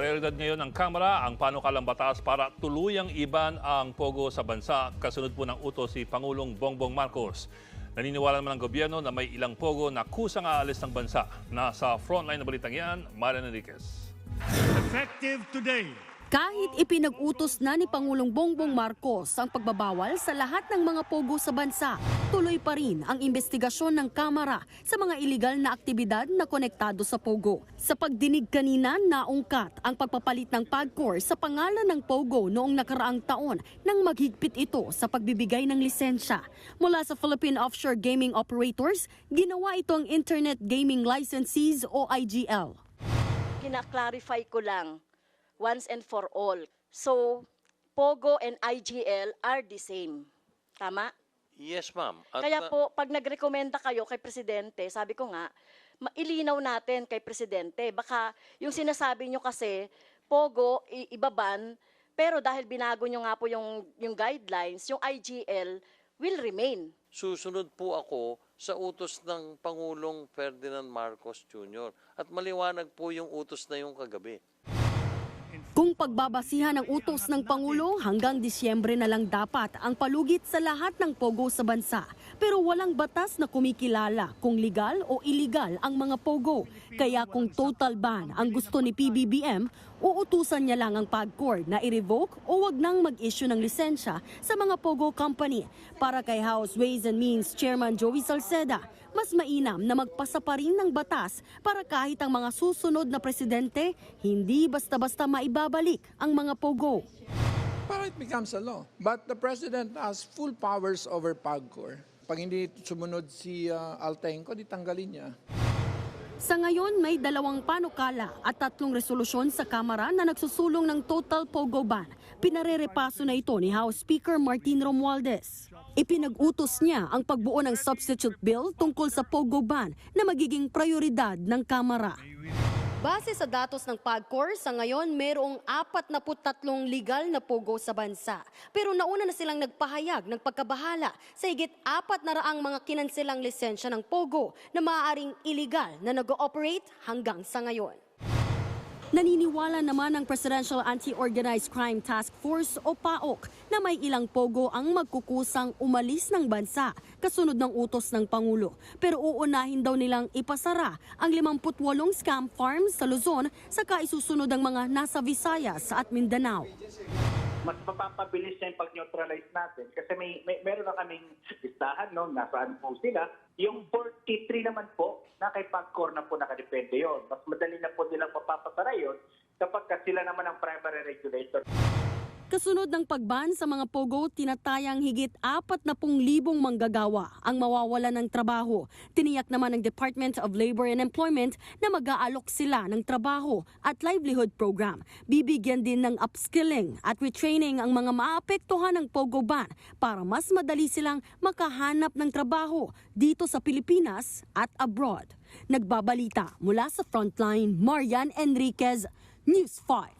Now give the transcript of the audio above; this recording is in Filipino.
Prioridad ngayon ng Kamara ang panukalang batas para tuluyang iban ang pogo sa bansa kasunod po ng utos si Pangulong Bongbong Marcos. Naniniwala naman ang gobyerno na may ilang pogo na kusang aalis ng bansa. Nasa frontline na balitang yan, Marian Enriquez. Effective today. Kahit ipinag-utos na ni Pangulong Bongbong Marcos ang pagbabawal sa lahat ng mga pogo sa bansa, tuloy pa rin ang investigasyon ng Kamara sa mga iligal na aktibidad na konektado sa pogo. Sa pagdinig kanina, naungkat ang pagpapalit ng PAGCOR sa pangalan ng pogo noong nakaraang taon nang maghigpit ito sa pagbibigay ng lisensya. Mula sa Philippine Offshore Gaming Operators, ginawa itong Internet Gaming Licensees o IGL. Kina-clarify ko lang once and for all. So, POGO and IGL are the same. Tama? Yes, ma'am. At, Kaya uh, po, pag nagrekomenda kayo kay Presidente, sabi ko nga, mailinaw natin kay Presidente. Baka yung sinasabi nyo kasi, POGO, ibaban, pero dahil binago nyo nga po yung, yung guidelines, yung IGL will remain. susunod po ako sa utos ng Pangulong Ferdinand Marcos Jr. At maliwanag po yung utos na yung kagabi. Kung pagbabasihan ng utos ng Pangulo, hanggang Disyembre na lang dapat ang palugit sa lahat ng pogo sa bansa. Pero walang batas na kumikilala kung legal o illegal ang mga pogo. Kaya kung total ban ang gusto ni PBBM, uutusan niya lang ang PAGCOR na i-revoke o wag nang mag-issue ng lisensya sa mga pogo company. Para kay House Ways and Means Chairman Joey Salceda, mas mainam na magpasa pa rin ng batas para kahit ang mga susunod na presidente, hindi basta-basta maibabalik ang mga pogo. para it becomes a law. But the president has full powers over PAGCOR. Pag hindi sumunod si uh, Altenco, di tanggalin niya. Sa ngayon, may dalawang panukala at tatlong resolusyon sa Kamara na nagsusulong ng total pogo ban. Pinarerepaso na ito ni House Speaker Martin Romualdez. Ipinag-utos niya ang pagbuo ng substitute bill tungkol sa pogo ban na magiging prioridad ng Kamara. Base sa datos ng PAGCOR, sa ngayon mayroong 43 legal na pogo sa bansa. Pero nauna na silang nagpahayag ng pagkabahala sa higit apat na raang mga kinansilang lisensya ng pogo na maaaring illegal na nag-ooperate hanggang sa ngayon. Naniniwala naman ang Presidential Anti-Organized Crime Task Force o PAOK na may ilang pogo ang magkukusang umalis ng bansa kasunod ng utos ng Pangulo. Pero uunahin daw nilang ipasara ang 58 scam farms sa Luzon saka isusunod ang mga nasa Visayas at Mindanao. Mas mapapabilis na yung pag-neutralize natin kasi may, may meron na kaming listahan no, nasaan po sila. Yung 43 naman po, na kay PAGCOR na po nakadepende yon. Mas madali na po nilang mapapasara yon kapag ka sila naman ang primary regulator. Kasunod ng pagban sa mga pogo, tinatayang higit 40,000 manggagawa ang mawawalan ng trabaho. Tiniyak naman ng Department of Labor and Employment na mag-aalok sila ng trabaho at livelihood program. Bibigyan din ng upskilling at retraining ang mga maapektuhan ng pogo ban para mas madali silang makahanap ng trabaho dito sa Pilipinas at abroad. Nagbabalita mula sa Frontline, Marian Enriquez, News 5.